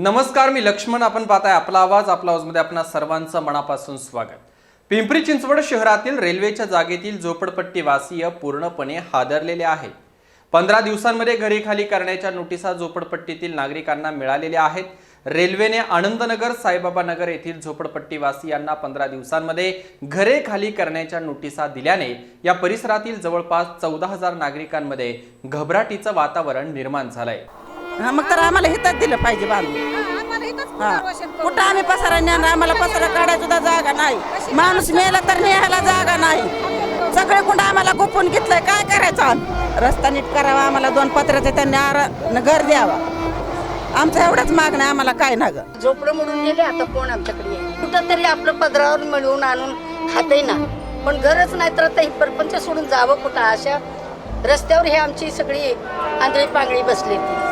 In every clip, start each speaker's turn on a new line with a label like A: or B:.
A: नमस्कार मी लक्ष्मण. आपण पाहताय आपला आवाज आपला आवाजमध्ये आपणा सर्वांचं मनापासून स्वागत. पिंपरी चिंचवड शहरातील रेल्वेच्या जागेतील झोपडपट्टी वासीय पूर्णपणे हादरलेले आहे. पंधरा दिवसांमध्ये घरेखाली करण्याच्या नोटिसा झोपडपट्टीतील नागरिकांना मिळालेल्या आहेत. रेल्वेने आनंदनगर साईबाबा नगर येथील झोपडपट्टी वासियांना पंधरा दिवसांमध्ये घरे खाली करण्याच्या नोटिसा दिल्याने या परिसरातील जवळपास चौदा हजार नागरिकांमध्ये घबराटीचं वातावरण निर्माण झालंय.
B: हा मग तर आम्हाला हिथंच दिलं पाहिजे बांधून हा. कुठं आम्ही पसारा नेणार? आम्हाला पसारा काढायला सुद्धा जागा नाही. माणूस मेला तर न्यायला जागा नाही. सगळे कुठं आम्हाला गुपून घेतलंय. काय करायचं आम्ही? रस्ता नीट करावा आम्हाला दोन पत्र्याचे त्यांनी आर न घर द्यावा. आमचं एवढंच मागणं आहे, आम्हाला काय ना गं
C: झोपडं म्हणून गेले आता कोण आमच्याकडे कुठं तरी आपलं पदरावर मिळवून आणून खातही ना. पण गरज नाही तर आता ही परपंच सोडून जावं कुठं अशा रस्त्यावर हे आमची सगळी आंधळी पांगळी बसली ती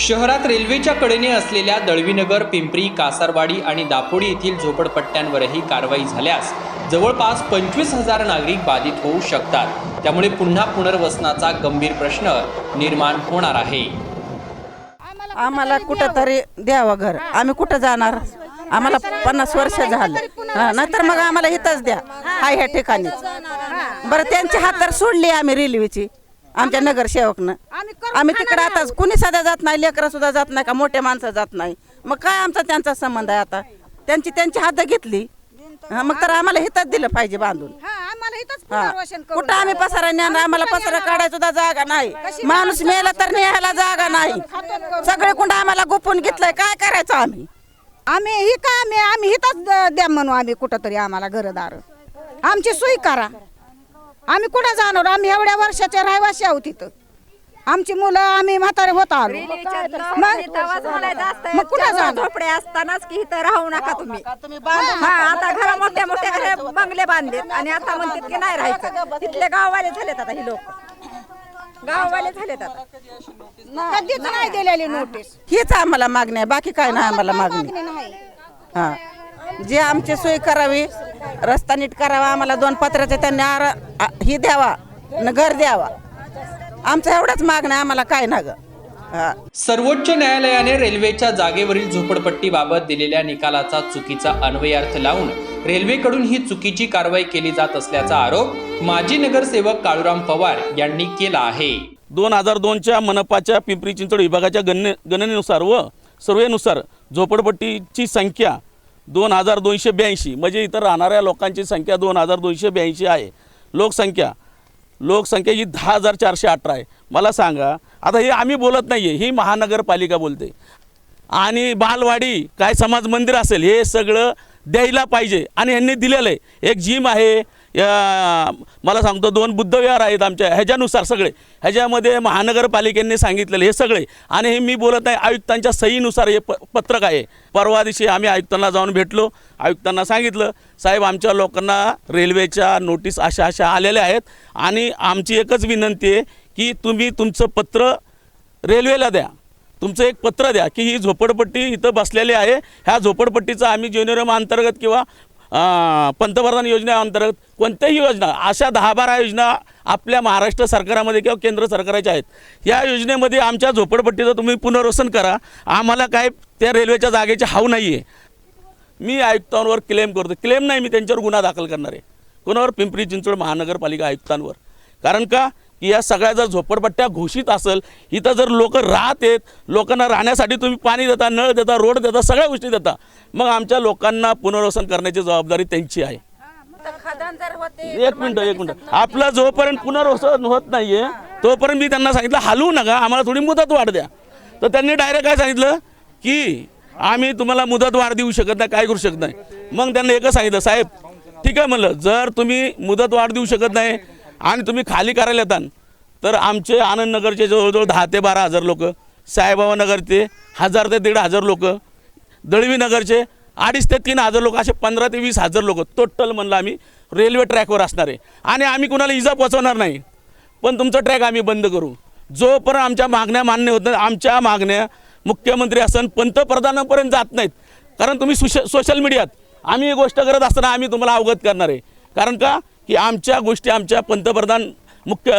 A: शहरात रेल्वेच्या कडेने असलेल्या दळवीनगर पिंपरी कासारवाडी आणि दापोडी येथील झोपडपट्ट्यांवरही कारवाई झाल्यास जवळपास पंचवीस हजार नागरिक बाधित होऊ शकतात. त्यामुळे पुन्हा पुनर्वसनाचा गंभीर प्रश्न निर्माण होणार आहे.
B: आम्हाला कुठं तरी द्यावं घर. आम्ही कुठं जाणार? आम्हाला पन्नास वर्ष झालं. नंतर मग आम्हाला इथंच द्या. हाय ह्या ठिकाणी. बरं त्यांची हात तर सोडली आम्ही रेल्वेची आमच्या नगरसेवकनं. आम्ही तिकडे आता कुणी सध्या जात नाही लेकरं सुद्धा जात नाही का? मोठे माणसं जात नाही. मग काय आमचा त्यांचा संबंध आहे आता? त्यांची त्यांची हात घेतली. हा, मग तर आम्हाला हिथंच दिलं पाहिजे बांधून. हा. कुठं आम्ही पसारा नेणार? आम्हाला पसारा काढायला सुद्धा जागा नाही. माणूस मेला तर न्यायला जागा नाही. सगळे कुठं आम्हाला गुपून घेतलंय. काय करायचं आम्ही?
D: आम्ही ही का आम्ही? आम्ही हिथंच द्या म्हणू आम्ही कुठं तरी आम्हाला घरदार. आमची सोय करा. आम्ही कुठं जाणार? आम्ही एवढ्या वर्षाच्या रहिवाशी आहोत तिथं आमची मुलं आम्ही म्हातारे होत आलो. मग कुठं जाणार
E: झोपडे असतानाच की इथं राहू नका तुम्ही. हा आता घर मोठ्या मोठ्या घरे बंगले बांधलेत आणि आता म्हणतात की नाही राहायचं. तिथले गाववाले झालेत आता ही लोक. गाववाले झालेत आता.
D: कधीच नाही दिलेली नोटीस
B: हीच आम्हाला मागणी आहे. बाकी काय नाही आम्हाला मागणी. हा. जे आमची सोय करावी रस्ता नीट करावा आम्हाला दोन पत्र्याचे त्यांनी आर आ- ही द्यावा न घर द्यावा. आमचं एवढंच मागणं आहे आम्हाला काय ना ग.
A: सर्वोच्च न्यायालयाने रेल्वेच्या जागेवरील झोपडपट्टीबाबत दिलेल्या निकालाचा चुकीचा अन्वयार्थ लावून रेल्वेकडून ही चुकीची कारवाई केली जात असल्याचा आरोप माजी नगरसेवक काळूराम पवार यांनी केला आहे.
F: दोन हजार दोनच्या मनपाच्या पिंपरी चिंचवड विभागाच्या गणने गणनेनुसार व सर्वेनुसार झोपडपट्टीची संख्या दोन हजार दोनशे ब्याऐंशी म्हणजे इथं राहणाऱ्या लोकांची संख्या दोन हजार दोनशे ब्याऐंशी आहे. लोकसंख्या लोकसंख्या ही दहा हजार चारशे अठरा आहे. मला सांगा आता हे आम्ही बोलत नाही आहे ही महानगरपालिका बोलते. आणि बालवाडी काय समाज मंदिर असेल हे सगळं द्यायला पाहिजे आणि यांनी दिलेलं आहे. एक जिम आहे या मला सांगतो दोन बुद्धविहार आहेत आमच्या ह्याच्यानुसार सगळे. ह्याच्यामध्ये महानगरपालिकेने सांगितलेलं हे सगळे. आणि हे मी बोलत नाही आयुक्तांच्या सहीनुसार हे प पत्रक आहे. परवा दिवशी आम्ही आयुक्तांना जाऊन भेटलो. आयुक्तांना सांगितलं साहेब आमच्या लोकांना रेल्वेच्या नोटीस अशा अशा आलेल्या आहेत. आणि आमची एकच विनंती आहे की तुम्ही तुमचं पत्र रेल्वेला द्या. तुमचं एक पत्र द्या की ही झोपडपट्टी इथं बसलेली आहे. ह्या झोपडपट्टीचं आम्ही जेनेरम अंतर्गत किंवा पंतप्रधान योजनेअंतर्गत कोणत्याही योजना अशा दहा बारा योजना आपल्या महाराष्ट्र सरकारामध्ये किंवा केंद्र सरकाराच्या आहेत. या योजनेमध्ये आमच्या झोपडपट्टीचं तुम्ही पुनर्वसन करा. आम्हाला काय त्या रेल्वेच्या जागेची हाव नाही आहे मी आयुक्तांवर क्लेम करतो. क्लेम नाही मी त्यांच्यावर गुन्हा दाखल करणार आहे. कोणावर पिंपरी चिंचवड महानगरपालिका आयुक्तांवर. कारण का? की या सगळ्या जर झोपडपट्ट्या घोषित असेल इथं जर लोक राहत आहेत लोकांना राहण्यासाठी तुम्ही पाणी देता नळ देता रोड देता सगळ्या गोष्टी देता मग आमच्या लोकांना पुनर्वसन करण्याची जबाबदारी त्यांची आहे. एक मिनिट एक मिनिट. आपलं जोपर्यंत पुनर्वसन होत नाहीये तोपर्यंत मी त्यांना सांगितलं हलवू नका आम्हाला थोडी मुदत वाढ द्या. तर त्यांनी डायरेक्ट काय सांगितलं की आम्ही तुम्हाला मुदत वाढ देऊ शकत नाही काय करू शकत नाही. मग त्यांना एकच सांगितलं साहेब ठीक आहे म्हणलं जर तुम्ही मुदत वाढ देऊ शकत नाही आणि तुम्ही खाली करायला येतान. तर आमचे आनंदनगरचे जवळजवळ दहा ते बारा हजार लोक साईबाबा नगरचे हजार ते दीड हजार लोक दळवी नगरचे अडीच ते तीन हजार लोक असे पंधरा ते वीस हजार लोक टोटल म्हणलं आम्ही रेल्वे ट्रॅकवर असणार. आहे आणि आम्ही कुणाला इजा पोचवणार नाही. पण तुमचा ट्रॅक आम्ही बंद करू. जोपर्यंत आमच्या मागण्या मान्य होत नाही आमच्या मागण्या मुख्यमंत्री असन पंतप्रधानापर्यंत जात नाहीत. कारण तुम्ही सुश सोशल मीडियात आम्ही ही गोष्ट करत असताना आम्ही तुम्हाला अवगत करणार आहे. कारण का? की आमच्या गोष्टी आमच्या पंतप्रधान मुख्य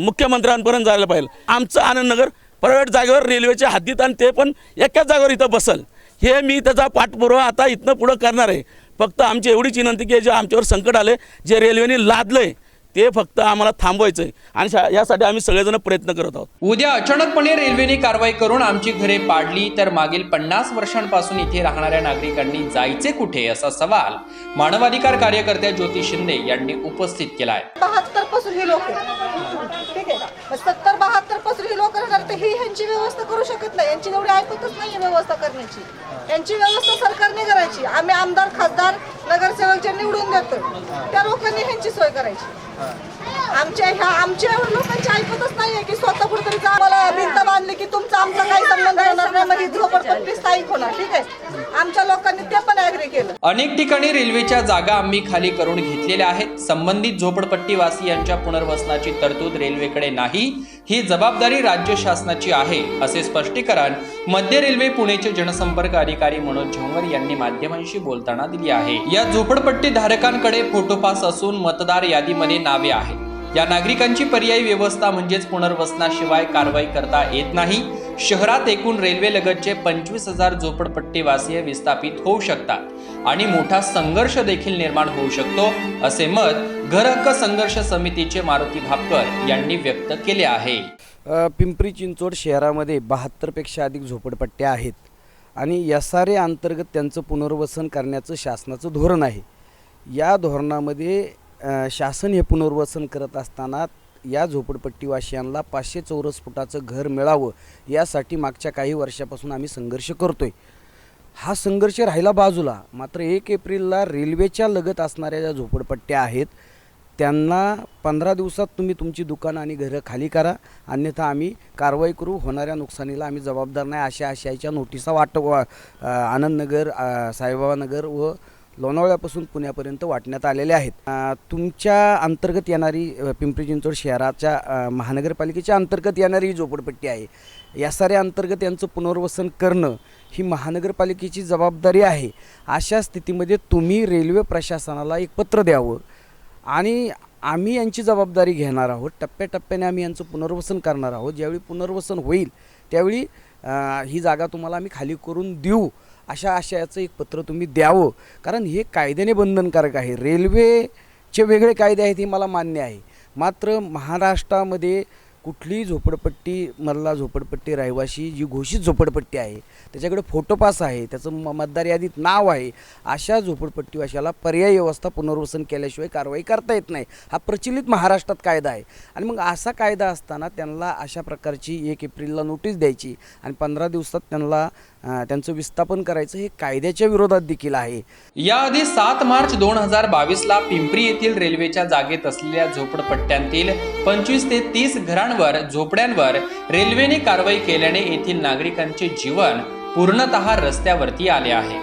F: मुख्यमंत्र्यांपर्यंत जायला पाहिजे. आमचं आनंदनगर प्रायव्हेट जागेवर रेल्वेच्या हद्दीत आणि ते पण एकाच जागेवर इथं बसल. हे मी त्याचा पाठपुरावा आता इथनं पुढं करणार आहे. फक्त आमची एवढीच विनंती की जे आमच्यावर संकट आले जे रेल्वेने लादलं आहे ते फक्त आम्हाला थांबवायचं आहे आणि शा- यासाठी आम्ही सगळेजण प्रयत्न करत आहोत.
A: उद्या अचानकपणे रेल्वेने कारवाई करून आमची घरे पाडली तर मागील पन्नास वर्षांपासून इथे राहणाऱ्या नागरिकांनी जायचे कुठे असा सवाल मानवाधिकार कार्यकर्त्या ज्योती शिंदे यांनी उपस्थित केलाय.
G: बहात्तरपासून ही लोक ठीक आहे. सत्तर बहात्तर पासून लोक राहणार तर ही ह्यांची व्यवस्था करू शकत नाही यांची एवढी ऐकतच नाही व्यवस्था करण्याची. यांची व्यवस्था सरकारने करायची. आम्ही आमदार खासदार नगरसेवक जे निवडून देतो त्या लोकांनी ह्यांची सोय करायची. आमच्या ह्या आमच्या लोकांची ऐकतच नाहीये की स्वतः कुठेतरी आम्हाला भिंत बांधली की तुमचा आमचा काही संबंध येणार नाही. म्हणजे झोपडपट्टी स्थायिक होणार. ठीक आहे? आमच्या लोकांनी केलं.
A: अनेक ठिकाणी रेल्वेच्या जागा आम्ही खाली करून घेतलेल्या आहेत. संबंधित झोपडपट्टीवासी यांच्या पुनर्वसनाची तरतूद रेल्वेकडे नाही. ही जबाबदारी राज्य शासनाची आहे असे स्पष्टीकरण मध्य रेल्वे पुणेचे जनसंपर्क अधिकारी मनोज झोंवर यांनी माध्यमांशी बोलताना दिली आहे. या झोपडपट्टी धारकांकडे फोटोपास असून मतदार यादीमध्ये नावे आहेत. या नागरिकांची पर्यायी व्यवस्था म्हणजेच पुनर्वसनाशिवाय कारवाई करता येत नाही. शहरात एकूण रेल्वे लगतचे पंचवीस हजार झोपडपट्टीवासीय विस्थापित होऊ शकतात. आणि मोठा संघर्ष देखील निर्माण होऊ शकतो असे मत घरहक्क संघर्ष समितीचे मारुती भापकर यांनी व्यक्त केले आहे.
H: पिंपरी चिंचवड शहरामध्ये बहात्तरपेक्षा अधिक झोपडपट्ट्या आहेत आणि एस आर ए अंतर्गत त्यांचं पुनर्वसन करण्याचं शासनाचं धोरण आहे. या धोरणामध्ये शासन हे पुनर्वसन करत असताना या झोपडपट्टीवासियांना पाचशे चौरस फुटाचं घर मिळावं यासाठी मागच्या काही वर्षापासून आम्ही संघर्ष करतोय. हा संघर्ष राहिला बाजूला. मात्र एक एप्रिलला रेल्वेच्या लगत असणाऱ्या ज्या झोपडपट्ट्या आहेत त्यांना पंधरा दिवसात तुम्ही तुमची दुकानं आणि घरं खाली करा. अन्यथा आम्ही कारवाई करू. होणाऱ्या नुकसानीला आम्ही जबाबदार नाही अशा आशयाच्या नोटिसा वाट वा आनंदनगर साईबाबानगर व लोणावळ्यापासून पुण्यापर्यंत वाटण्यात आलेले आहेत. तुमच्या अंतर्गत येणारी पिंपरी चिंचवड शहराच्या महानगरपालिकेच्या अंतर्गत येणारी ही झोपडपट्टी आहे. या साऱ्या अंतर्गत यांचं पुनर्वसन करणं ही महानगरपालिकेची जबाबदारी आहे. अशा स्थितीमध्ये तुम्ही रेल्वे प्रशासनाला एक पत्र द्यावं आणि आम्ही यांची जबाबदारी घेणार आहोत. टप्प्याटप्प्याने आम्ही यांचं पुनर्वसन करणार आहोत. ज्यावेळी पुनर्वसन होईल त्यावेळी ही जागा तुम्हाला आम्ही खाली करून देऊ. अशा आशयाचं एक पत्र तुम्ही द्यावं. कारण हे कायद्याने बंधनकारक आहे. रेल्वेचे वेगळे कायदे आहेत हे मला मान्य आहे. मात्र महाराष्ट्रामध्ये कुठलीही झोपडपट्टी मधला झोपडपट्टी रहिवाशी जी घोषित झोपडपट्टी आहे त्याच्याकडे फोटोपास आहे त्याचं म मतदार यादीत नाव आहे अशा झोपडपट्टीवाशाला पर्यायी व्यवस्था पुनर्वसन केल्याशिवाय कारवाई करता येत नाही. हा प्रचलित महाराष्ट्रात कायदा आहे. आणि मग असा कायदा असताना त्यांना अशा प्रकारची एक एप्रिलला नोटीस द्यायची आणि पंधरा दिवसात त्यांना त्यांचं विस्थापन करायचं हे कायद्याच्या विरोधात देखील आहे.
A: याआधी सात मार्च दोन हजार बावीस ला पिंपरी येथील रेल्वेच्या जागेत असलेल्या झोपडपट्ट्यांतील पंचवीस ते तीस घरांवर झोपड्यांवर रेल्वेने कारवाई केल्याने येथील नागरिकांचे जीवन पूर्णतः रस्त्यावरती आले आहे.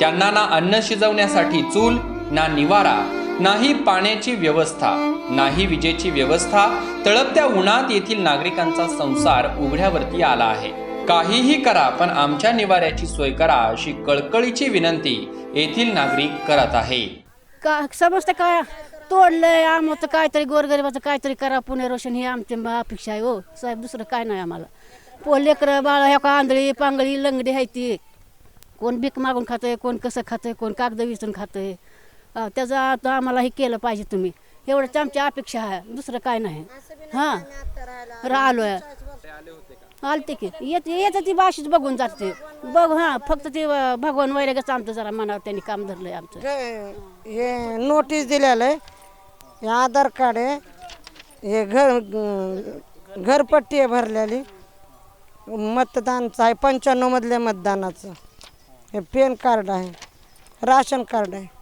A: त्यांना ना अन्न शिजवण्यासाठी चूल ना निवारा नाही पाण्याची व्यवस्था नाही विजेची व्यवस्था तळपत्या उन्हात येथील नागरिकांचा संसार उघड्यावरती आला आहे. काहीही करा पण आमच्या निवाऱ्याची सोय करा अशी कळकळीची विनंती येथील नागरिक करत आहे.
I: का समजतं का? तोडलंय आमचं काहीतरी गोरगरिबाचं काहीतरी करा पुणे रोशन ही आमची अपेक्षा आहे हो. साहेब दुसरं काय नाही आम्हाला. पो लेकरं बाळा ह्या का आंधळी पांगळी लंगडी आहे ती. कोण भीक मागून खातंय कोण कसं खातंय कोण कागद विचून खातंय. त्याचं आता आम्हाला हे केलं पाहिजे तुम्ही. एवढंच आमची अपेक्षा आहे. दुसरं काय नाही. हां? राहिलोय. आलते की. येत येतं ती बाशीच बघून जाते. बघ हां फक्त ते अं, भगवान वैरागच आमचं जरा मनावर त्यांनी काम धरलंय आमचं.
G: हे नोटीस दिलेलं आहे. हे आधार कार्ड आहे. हे घर घरपट्टी आहे भरलेली. मतदानचं आहे पंच्याण्णव मधल्या मतदानाचं. हे पॅन कार्ड आहे. राशन कार्ड आहे.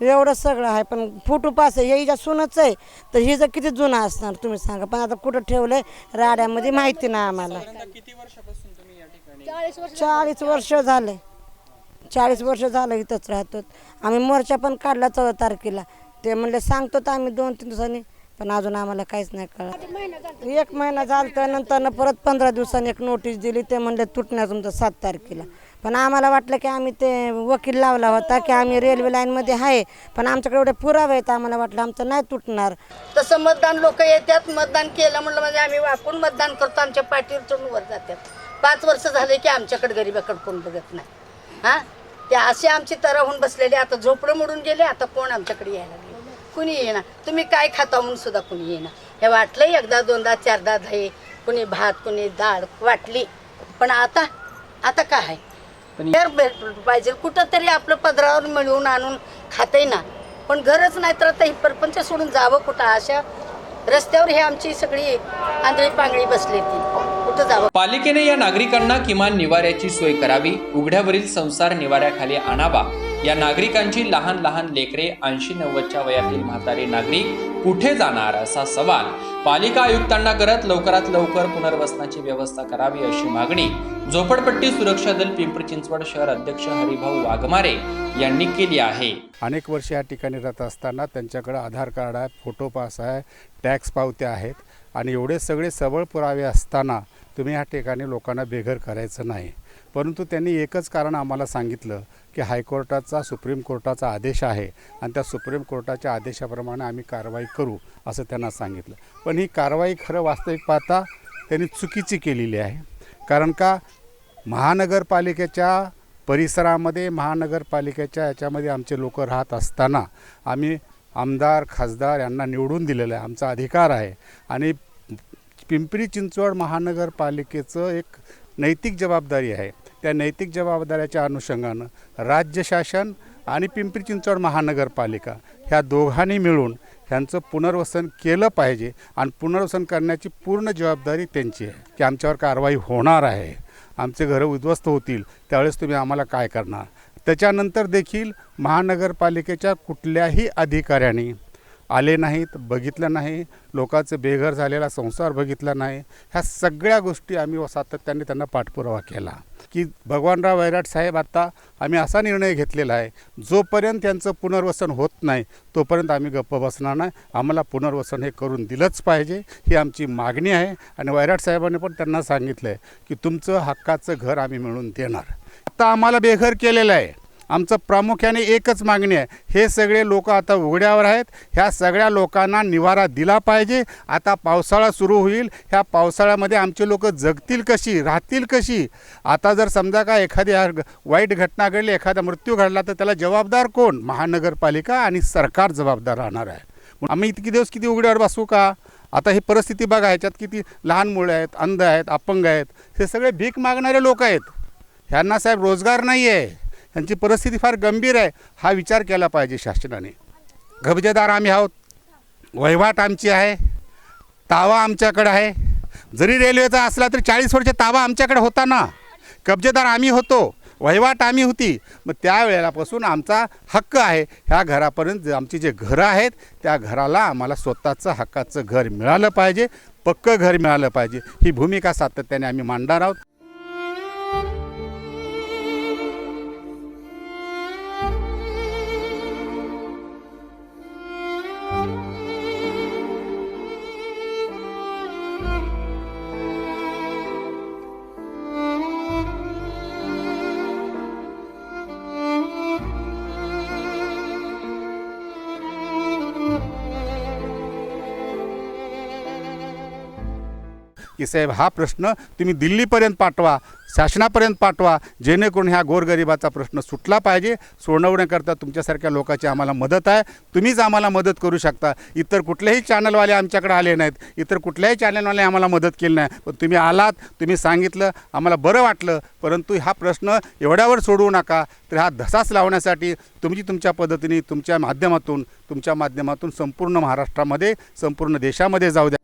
G: एवढं सगळं आहे पण फोटो पास आहे हिच्या सुनच आहे. तर हिचं किती जुनं असणार तुम्ही सांगा पण आता कुठं ठेवलंय राड्यामध्ये माहिती नाही आम्हाला. चाळीस वर्ष झाले. चाळीस वर्ष झालं इथंच राहतो आम्ही मोर्चा पण काढला चौदा तारखेला. ते म्हणले सांगतो तर आम्ही दोन तीन दिवसांनी पण अजून आम्हाला काहीच नाही कळत. एक महिना झाला तर नंतर परत पंधरा दिवसांनी एक नोटीस दिली. ते म्हणले तुटणार तुमचं सात तारखेला.
J: पण आम्हाला वाटलं की आम्ही ते वकील लावला होता की आम्ही रेल्वे लाईनमध्ये आहे पण आमच्याकडे एवढे पुरावे आहेत आम्हाला वाटलं आमचं नाही तुटणार.
C: तसं मतदान लोक येतात मतदान केलं म्हणलं म्हणजे आम्ही वाकून मतदान करतो आमच्या पाठीवर चढून वर जातात. पाच वर्ष झाले की आमच्याकडे गरीबाकडे कोण बघत नाही. हां? ते असे आमची तरा होऊन बसलेले आता झोपडं मोडून गेले आता कोण आमच्याकडे यायला लागले? कुणी येणार तुम्ही काय खाता म्हणून सुद्धा कुणी येणार हे वाटलं एकदा दोनदा चारदा दही कुणी भात कुणी डाळ वाटली. पण आता आता काय आहे? घर भेटलं पाहिजे. कुठं तरी आपलं पदरावर मिळवून आणून खाते ना. पण घरच नाही तर आता ही परपंच सोडून जावं कुठं. अशा रस्त्यावर हे आमची सगळी आंधळी पांगळी बसली ती. कुठं जावं?
A: पालिकेने या नागरिकांना किमान निवाऱ्याची सोय करावी. उघड्यावरील संसार निवाऱ्याखाली आणावा. या नागरिकांची लहान लहान लेकरे ऐंशी नव्वदच्या वयातील म्हातारे नागरिक कुठे जाणार असा सवाल पालिका आयुक्तांना करत लवकरात लवकर पुनर्वसनाची व्यवस्था करावी अशी मागणी झोपडपट्टी सुरक्षा दल पिंपरी चिंचवड शहर अध्यक्ष हरिभाऊ वाघमारे यांनी केली आहे.
K: अनेक वर्ष या ठिकाणी राहत असताना त्यांच्याकडे आधार कार्ड आहे फोटो पास आहे टॅक्स पावत्या आहेत आणि एवढे सगळे सबळ पुरावे असताना तुम्ही ह्या ठिकाणी लोकांना बेघर करायचं नाही. परंतु त्यांनी एकच कारण आम्हाला सांगितलं की हायकोर्टाचा सुप्रीम कोर्टाचा आदेश आहे आणि त्या सुप्रीम कोर्टाच्या आदेशाप्रमाणे आम्ही कारवाई करू असं त्यांना सांगितलं. पण ही कारवाई खरं वास्तविक पाहता त्यांनी चुकीची केलेली आहे. कारण का? महानगरपालिकेच्या परिसरामध्ये महानगरपालिकेच्या याच्यामध्ये आमचे लोक राहत असताना आम्ही आमदार खासदार यांना निवडून दिलेलं आहे आमचा अधिकार आहे. आणि पिंपरी चिंचवड महानगरपालिकेचं एक नैतिक जबाबदारी आहे. त्या नैतिक जबाबदाऱ्याच्या अनुषंगानं राज्य शासन आणि पिंपरी चिंचवड महानगरपालिका ह्या दोघांनी मिळून ह्यांचं पुनर्वसन केलं पाहिजे आणि पुनर्वसन करण्याची पूर्ण जबाबदारी त्यांची आहे की आमच्यावर कारवाई होणार आहे. आमचे घरं उद्ध्वस्त होतील त्यावेळेस तुम्ही आम्हाला काय करणार? त्याच्यानंतर देखील महानगरपालिकेच्या कुठल्याही अधिकाऱ्यांनी आले नाहीत बघितलं नाही लोकांचं बेघर झालेला संसार बघितला नाही. ह्या सगळ्या गोष्टी आम्ही सातत्याने त्यांना पाठपुरावा केला. की भगवानराव वैराट साहेब आता आम्ही असा निर्णय घेतलेला आहे जोपर्यंत त्यांचं पुनर्वसन होत नाही तोपर्यंत आम्ही गप्प बसणार नाही. आम्हाला पुनर्वसन हे करून दिलंच पाहिजे ही आमची मागणी आहे. आणि वैराट साहेबांनी पण त्यांना सांगितलं आहे की तुमचं हक्काचं घर आम्ही मिळून देणार. आता आम्हाला बेघर केलेलं आहे. आमचं प्रामुख्याने एकच मागणी आहे. हे सगळे लोक आता उघड्यावर आहेत. ह्या सगळ्या लोकांना निवारा दिला पाहिजे. आता पावसाळा सुरू होईल. ह्या पावसाळ्यामध्ये आमचे लोक जगतील कशी राहतील कशी? आता जर समजा का एखादी वाईट घटना घडली एखादा मृत्यू घडला तर त्याला जबाबदार कोण? महानगरपालिका आणि सरकार जबाबदार राहणार आहे. मग आम्ही इतके दिवस किती उघड्यावर बसू का? आता ही परिस्थिती बघा ह्याच्यात किती लहान मुलं आहेत अंध आहेत अपंग आहेत. हे सगळे भीक मागणारे लोक आहेत. ह्यांना साहेब रोजगार नाही आहे ह्यांची परिस्थिती फार गंभीर आहे हा विचार केला पाहिजे शासनाने. कब्जेदार आम्ही आहोत. वहिवाट आमची आहे. तावा आमच्याकडे आहे. जरी रेल्वेचा असला तरी चाळीस वर्ष तावा आमच्याकडे होता ना. कब्जेदार आम्ही होतो. वहिवाट आम्ही होती. मग त्यावेळेलापासून आमचा हक्क आहे. ह्या घरापर्यंत आमची जे घरं आहेत त्या घराला आम्हाला स्वतःचं हक्काचं घर मिळालं पाहिजे. पक्कं घर मिळालं पाहिजे. ही भूमिका सातत्याने आम्ही मांडणार आहोत. की साहेब हा प्रश्न तुम्ही दिल्लीपर्यंत पाठवा शासनापर्यंत पाठवा जेणेकरून ह्या गोरगरिबाचा प्रश्न सुटला पाहिजे. सोडवण्याकरता तुमच्यासारख्या लोकांची आम्हाला मदत आहे. तुम्हीच आम्हाला मदत करू शकता. इतर कुठलेही चॅनलवाले आमच्याकडे आले नाहीत. इतर कुठल्याही चॅनलवाले आम्हाला मदत केली नाही. पण तुम्ही आलात तुम्ही सांगितलं आम्हाला बरं वाटलं. परंतु हा प्रश्न एवढ्यावर सोडवू नका. तर हा धसाच लावण्यासाठी तुमची तुमच्या पद्धतीने तुमच्या माध्यमातून तुमच्या माध्यमातून संपूर्ण महाराष्ट्रामध्ये संपूर्ण देशामध्ये जाऊ द्या.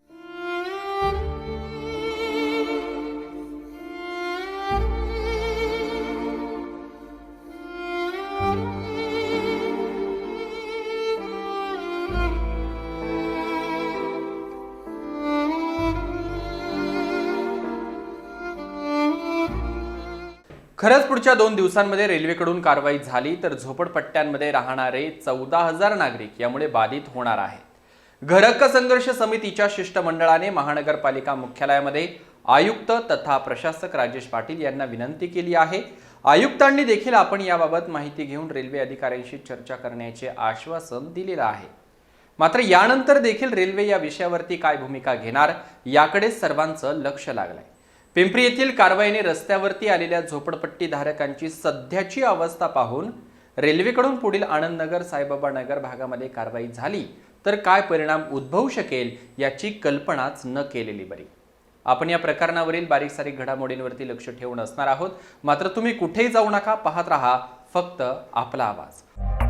A: खरंच पुढच्या दोन दिवसांमध्ये रेल्वेकडून कारवाई झाली तर झोपडपट्ट्यांमध्ये राहणारे चौदा हजार नागरिक यामुळे बाधित होणार आहेत. घरहक्क संघर्ष समितीच्या शिष्टमंडळाने महानगरपालिका मुख्यालयामध्ये आयुक्त तथा प्रशासक राजेश पाटील यांना विनंती केली आहे. आयुक्तांनी देखील आपण याबाबत माहिती घेऊन रेल्वे अधिकाऱ्यांशी चर्चा करण्याचे आश्वासन दिलेलं आहे. मात्र यानंतर देखील रेल्वे या विषयावरती काय भूमिका घेणार याकडे सर्वांचं लक्ष लागलंय. पिंपरी येथील कारवाईने रस्त्यावरती आलेल्या झोपडपट्टी धारकांची सध्याची अवस्था पाहून रेल्वेकडून पुढील आनंदनगर साईबाबा नगर भागामध्ये कारवाई झाली तर काय परिणाम उद्भवू शकेल याची कल्पनाच न केलेली बरी. आपण या प्रकरणावरील बारीक सारीक घडामोडींवरती लक्ष ठेवून असणार आहोत. मात्र तुम्ही कुठेही जाऊ नका पाहत राहा फक्त आपला आवाज.